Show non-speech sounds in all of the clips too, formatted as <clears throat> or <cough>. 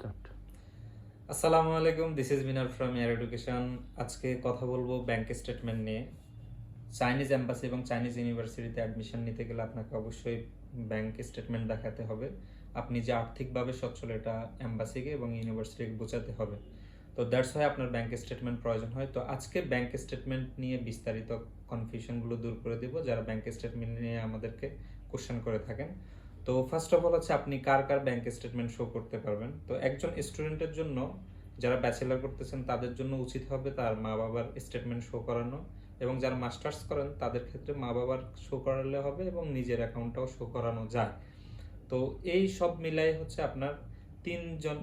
Start আসসালামু আলাইকুম this is Minar from Air Education আজকে কথা বলব ব্যাংক স্টেটমেন্ট নিয়ে। চাইনিজ অ্যাম্বাসি এবং চাইনিজ ইউনিভার্সিটিতে অ্যাডমিশন নিতে গেলে আপনাকে অবশ্যই ব্যাংক স্টেটমেন্ট দেখাতে হবে। আপনি যে আর্থিকভাবে সচ্ছল এটা অ্যাম্বাসিকে এবং ইউনিভার্সিটিকে বোঝাতে হবে। তো দ্যাটস হয় আপনার ব্যাংক স্টেটমেন্ট প্রয়োজন হয়। তো আজকে ব্যাংক স্টেটমেন্ট নিয়ে বিস্তারিত কনফিউশনগুলো দূর করে দেবো। যারা ব্যাংক স্টেটমেন্ট নিয়ে আমাদেরকে কোশ্চেন করে থাকেন। তো ফার্স্ট অফ অল হচ্ছে আপনি কার কার ব্যাংক স্টেটমেন্ট শো করতে পারবেন? তো একজন স্টুডেন্টের জন্য যারা ব্যাচেলার করতেছেন, তাদের জন্য উচিত হবে তার মা বাবার স্টেটমেন্ট শো করানো এবং যারা মাস্টার্স করেন, তাদের ক্ষেত্রে মা বাবার শো করালে হবে এবং নিজের অ্যাকাউন্টটাও শো করানো যায়। তো এই সব মিলাই হচ্ছে আপনার তিনজন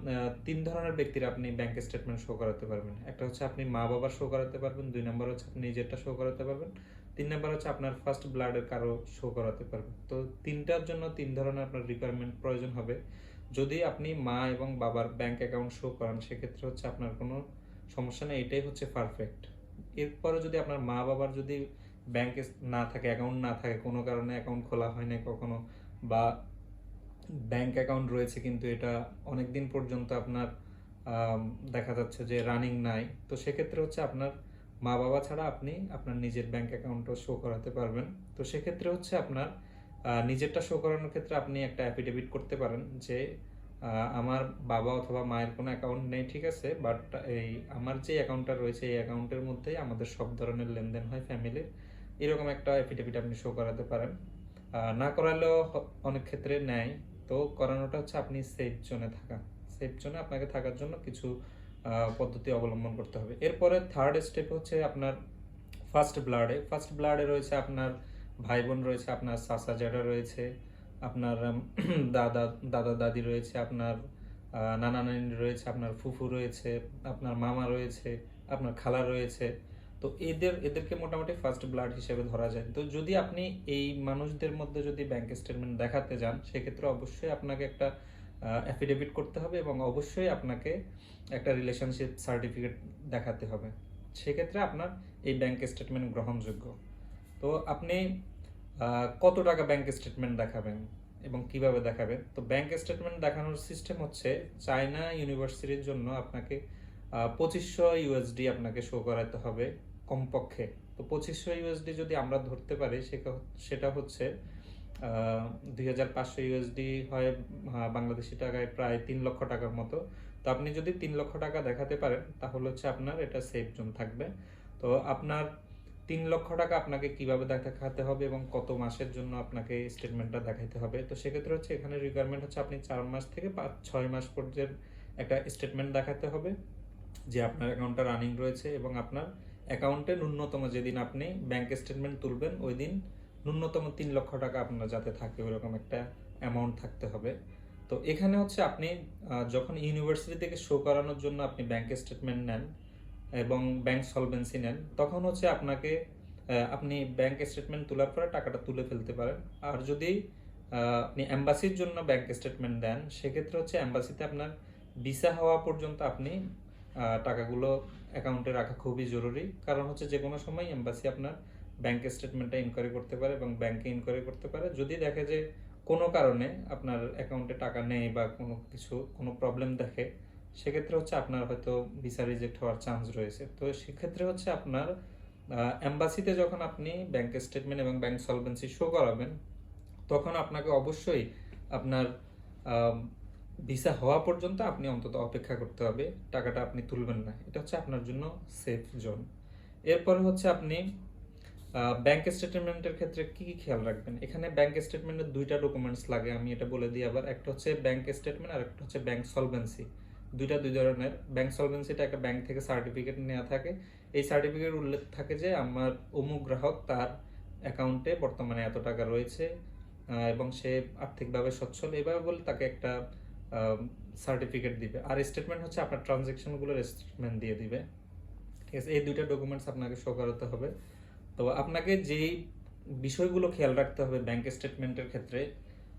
তিন ধরনের ব্যক্তির আপনি ব্যাংক স্টেটমেন্ট শো করাতে পারবেন। একটা হচ্ছে আপনি মা বাবার শো করাতে পারবেন, দুই নম্বর হচ্ছে আপনি নিজেরটা শো করাতে পারবেন। তিন নম্বর হচ্ছে আপনার ফার্স্ট ব্লাডের কারও শো করাতে পারবেন তো তিনটার জন্য তিন ধরনের আপনার রিকোয়ারমেন্ট প্রয়োজন হবে। যদি আপনি মা এবং বাবার ব্যাংক অ্যাকাউন্ট শো করান, সেক্ষেত্রে হচ্ছে আপনার কোনো সমস্যা নেই, এটাই হচ্ছে পারফেক্ট এরপরে যদি আপনার মা বাবার যদি ব্যাংকে না থাকে অ্যাকাউন্ট না থাকে, কোনো কারণে অ্যাকাউন্ট খোলা হয় না কখনো, বা ব্যাংক অ্যাকাউন্ট রয়েছে কিন্তু এটা অনেক দিন পর্যন্ত আপনার দেখা যাচ্ছে যে রানিং নাই, তো সেক্ষেত্রে হচ্ছে আপনার মা বাবা ছাড়া আপনি আপনার নিজের ব্যাংক অ্যাকাউন্টও শো করাতে পারবেন। তো সেক্ষেত্রে হচ্ছে আপনার নিজেরটা শো করানোর ক্ষেত্রে আপনি একটা অ্যাফিডেভিট করতে পারেন যে আমার বাবা অথবা মায়ের কোনো অ্যাকাউন্ট নেই, ঠিক আছে? বাট এই আমার যে অ্যাকাউন্টটা রয়েছে, এই অ্যাকাউন্টের মধ্যেই আমাদের সব ধরনের লেনদেন হয় ফ্যামিলির এরকম একটা অ্যাফিডেভিট আপনি শো করাতে পারেন। না করালেও অনেক ক্ষেত্রে নেয়। তো করানোটা হচ্ছে আপনি সেফ জোনে থাকা। সেফ জোনে আপনাকে থাকার জন্য কিছু পদ্ধতি অবলম্বন করতে হবে। এরপরে থার্ড স্টেপ হচ্ছে আপনার ফার্স্ট ব্লাডে ফার্স্ট ব্লাডে রয়েছে আপনার ভাই বোন রয়েছে, আপনার চাচা জ্যাঠা রয়েছে, আপনার <clears throat> দাদা দাদা, দাদি রয়েছে, আপনার নানা নানি রয়েছে, আপনার ফুফু রয়েছে, আপনার মামা রয়েছে, আপনার খালা রয়েছে। তো এদের, এদেরকে মোটামুটি ফার্স্ট ব্লাড হিসেবে ধরা যায়। তো যদি আপনি এই মানুষদের মধ্যে যদি ব্যাংক স্টেটমেন্ট দেখাতে যান, সেক্ষেত্রে অবশ্যই আপনাকে একটা অ্যাফিডেভিট করতে হবে এবং অবশ্যই আপনাকে একটা রিলেশনশিপ সার্টিফিকেট দেখাতে হবে। সেক্ষেত্রে আপনার এই ব্যাংক স্টেটমেন্ট গ্রহণযোগ্য। তো আপনি কত টাকা ব্যাংক স্টেটমেন্ট দেখাবেন এবং কীভাবে দেখাবেন? তো ব্যাংক স্টেটমেন্ট দেখানোর সিস্টেম হচ্ছে চায়না ইউনিভার্সিটির জন্য আপনাকে পঁচিশশো ইউএসডি আপনাকে শো করাতে হবে কমপক্ষে। তো পঁচিশশো ইউএসডি যদি আমরা ধরতে পারি সেটা- সেটা হচ্ছে দুই হাজার পাঁচশো ইউএসডি হয় বাংলাদেশি টাকায় প্রায় তিন লক্ষ টাকার মতো। তো আপনি যদি তিন লক্ষ টাকা দেখাতে পারেন, তাহলে হচ্ছে আপনার এটা সেফ জোন থাকবে। তো আপনার তিন লক্ষ টাকা আপনাকে কীভাবে দেখাতে হবে এবং কত মাসের জন্য আপনাকে স্টেটমেন্টটা দেখাতে হবে? তো সেক্ষেত্রে হচ্ছে এখানে রিকোয়ারমেন্ট হচ্ছে আপনি চার মাস থেকে পাঁচ, ছয় মাস পর্যন্ত একটা স্টেটমেন্ট দেখাতে হবে, যে আপনার অ্যাকাউন্টটা রানিং রয়েছে এবং আপনার অ্যাকাউন্টে ন্যূনতম যেদিন আপনি ব্যাংক স্টেটমেন্ট তুলবেন ওই দিন ন্যূনতম তিন লক্ষ টাকা আপনার যাতে থাকে ওরকম একটা অ্যামাউন্ট থাকতে হবে। তো এখানে হচ্ছে আপনি যখন ইউনিভার্সিটি থেকে শো করানোর জন্য আপনি ব্যাংক স্টেটমেন্ট নেন এবং ব্যাংক সলভেন্সি নেন, তখন হচ্ছে আপনাকে আপনি ব্যাংক স্টেটমেন্ট তোলার পরে টাকাটা তুলে ফেলতে পারেন। আর যদি আপনি অ্যাম্বাসির জন্য ব্যাংক স্টেটমেন্ট দেন, সেক্ষেত্রে হচ্ছে অ্যাম্বাসিতে আপনার ভিসা হওয়া পর্যন্ত আপনি টাকাগুলো অ্যাকাউন্টে রাখা খুবই জরুরি। কারণ হচ্ছে যে কোনো সময় এম্বাসি আপনার ব্যাংক স্টেটমেন্টটা ইনকোয়ারি করতে পারে এবং ব্যাংকে ইনকোয়ারি করতে পারে। যদি দেখে যে কোনো কারণে আপনার অ্যাকাউন্টে টাকা নেই বা কোনো কিছু, কোনো প্রবলেম দেখে, সেক্ষেত্রে হচ্ছে আপনার হয়তো ভিসা রিজেক্ট হওয়ার চান্স রয়েছে। তো সেক্ষেত্রে হচ্ছে আপনার অ্যাম্বাসিতে যখন আপনি ব্যাংক স্টেটমেন্ট এবং ব্যাংক সলভেন্সি শো করাবেন, তখন আপনাকে অবশ্যই আপনার ভিসা হওয়া পর্যন্ত আপনি অন্তত অপেক্ষা করতে হবে। টাকাটা আপনি তুলবেন না। এটা হচ্ছে আপনার জন্য সেফ জোন এরপরে হচ্ছে আপনি ব্যাংক স্টেটমেন্টের ক্ষেত্রে কি কি খেয়াল রাখবেন? এখানে ব্যাংক স্টেটমেন্টের দুইটা ডকুমেন্টস লাগে, আমি এটা বলে দিই আবার। একটা হচ্ছে ব্যাংক স্টেটমেন্ট আর একটা হচ্ছে ব্যাংক সলভেন্সি দুইটা দুই ধরনের। ব্যাংক সলভেন্সিটা একটা ব্যাংক থেকে সার্টিফিকেট নেওয়া থাকে। এই সার্টিফিকেট উল্লেখ থাকে যে আমার অমুক গ্রাহক তার অ্যাকাউন্টে বর্তমানে এত টাকা রয়েছে এবং সে আর্থিকভাবে সচ্ছল। এভাবে বলে তাকে একটা সার্টিফিকেট দিবে। আর স্টেটমেন্ট হচ্ছে আপনার ট্রানজেকশনগুলোর স্টেটমেন্ট দিয়ে দিবে। ঠিক আছে? এই দুইটা ডকুমেন্টস আপনাকে শো করাতে হবে। তো আপনাকে যেই বিষয়গুলো খেয়াল রাখতে হবে ব্যাংক স্টেটমেন্টের ক্ষেত্রে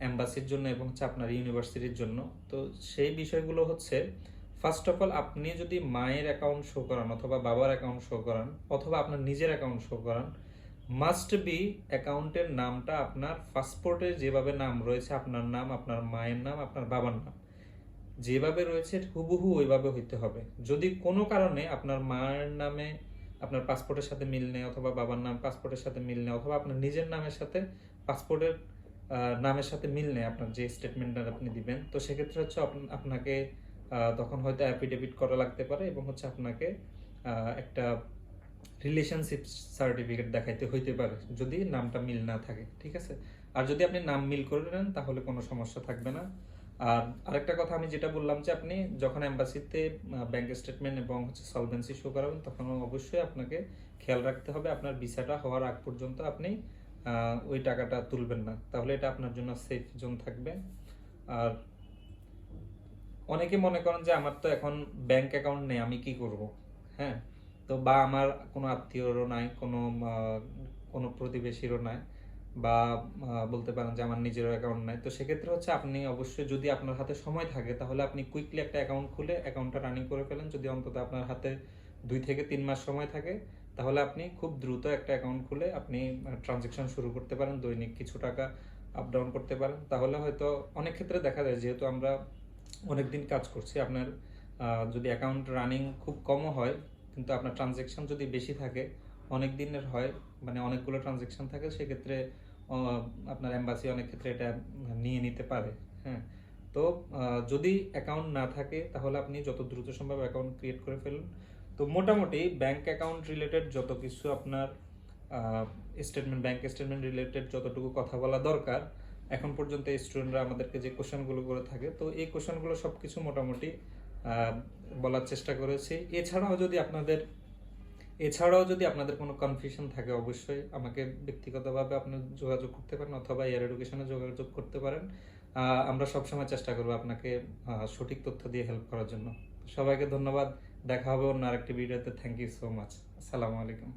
অ্যাম্বাসির জন্য এবং হচ্ছে আপনার ইউনিভার্সিটির জন্য, তো সেই বিষয়গুলো হচ্ছে ফার্স্ট অফ অল আপনি যদি মায়ের অ্যাকাউন্ট শো করান অথবা বাবার অ্যাকাউন্ট শো করান অথবা আপনার নিজের অ্যাকাউন্ট শো করান মাস্ট বি অ্যাকাউন্টের নামটা আপনার পাসপোর্টে যেভাবে নাম রয়েছে, আপনার নাম, আপনার মায়ের নাম, আপনার বাবার নাম, যেভাবে রয়েছে, হুবহু ওইভাবে হইতে হবে। যদি কোনো কারণে আপনার মায়ের নামে আপনার পাসপোর্টের সাথে মিল নেই অথবা বাবার নাম পাসপোর্টের সাথে মিল নেই অথবা আপনার নিজের নামের সাথে পাসপোর্টের নামের সাথে মিল নেই আপনার যে স্টেটমেন্টটা আপনি দিবেন। তো সেক্ষেত্রে হচ্ছে আপনাকে তখন হয়তো অ্যাফিডেভিট করা লাগতে পারে এবং হচ্ছে আপনাকে একটা রিলেশনশিপ সার্টিফিকেট দেখাইতে হইতে পারে যদি নামটা মিল না থাকে, ঠিক আছে? আর যদি আপনি নাম মিল করে নেন তাহলে কোনো সমস্যা থাকবে না। আর আরেকটা কথা আমি যেটা বললাম যে আপনি যখন এম্বাসিতে ব্যাংক স্টেটমেন্ট এবং হচ্ছে সলভেন্সি শো করাবেন তখন অবশ্যই আপনাকে খেয়াল রাখতে হবে। আপনার ভিসাটা হওয়ার আগ পর্যন্ত আপনি ওই টাকাটা তুলবেন না। তাহলে এটা আপনার জন্য সেফ জোন থাকবে। আর অনেকে মনে করেন যে আমার তো এখন ব্যাংক অ্যাকাউন্ট নেই, আমি কি করব? হ্যাঁ? তো বা আমার কোনো আত্মীয়রও নাই, কোনো কোনো প্রতিবেশীরও নাই। বা বলতে পারেন যে আমার নিজেরও অ্যাকাউন্ট নাই। তো সেক্ষেত্রে হচ্ছে আপনি অবশ্যই যদি আপনার হাতে সময় থাকে, তাহলে আপনি কুইকলি একটা অ্যাকাউন্ট খুলে অ্যাকাউন্টটা রানিং করে ফেলেন। যদি অন্তত আপনার হাতে দুই থেকে তিন মাস সময় থাকে, তাহলে আপনি খুব দ্রুত একটা অ্যাকাউন্ট খুলে আপনি ট্রানজেকশন শুরু করতে পারেন, দৈনিক কিছু টাকা আপ ডাউন করতে পারেন। তাহলে হয়তো অনেক ক্ষেত্রে দেখা যায়, যেহেতু আমরা অনেক দিন কাজ করছি, আপনার যদি অ্যাকাউন্ট রানিং খুব কমও হয়, কিন্তু আপনার ট্রানজেকশন যদি বেশি থাকে অনেক দিনের হয় মানে অনেকগুলো ট্রানজেকশন থাকে, সেক্ষেত্রে আপনার অ্যাম্বাসি অনেক ক্ষেত্রে এটা নিয়ে নিতে পারে হ্যাঁ। তো যদি অ্যাকাউন্ট না থাকে, তাহলে আপনি যত দ্রুত সম্ভব অ্যাকাউন্ট ক্রিয়েট করে ফেলুন। তো মোটামুটি ব্যাংক অ্যাকাউন্ট রিলেটেড যত কিছু আপনার স্টেটমেন্ট ব্যাংক স্টেটমেন্ট রিলেটেড যতটুকু কথা বলা দরকার, এখন পর্যন্ত স্টুডেন্টরা আমাদেরকে যে কোশ্চেনগুলো করে থাকে, তো এই কোশ্চেনগুলো সব কিছু মোটামুটি বলার চেষ্টা করেছি। এছাড়াও যদি আপনাদের এছাড়াও যদি আপনাদের কোনো কনফিউশন থাকে, অবশ্যই আমাকে ব্যক্তিগতভাবে আপনি যোগাযোগ করতে পারেন অথবা এয়ার এডুকেশনে যোগাযোগ করতে পারেন। আমরা সবসময় চেষ্টা করব আপনাকে সঠিক তথ্য দিয়ে হেল্প করার জন্য। সবাইকে ধন্যবাদ। দেখা হবে অন্য আরেকটি ভিডিওতে থ্যাংক ইউ সো মাচ আসসালামু আলাইকুম।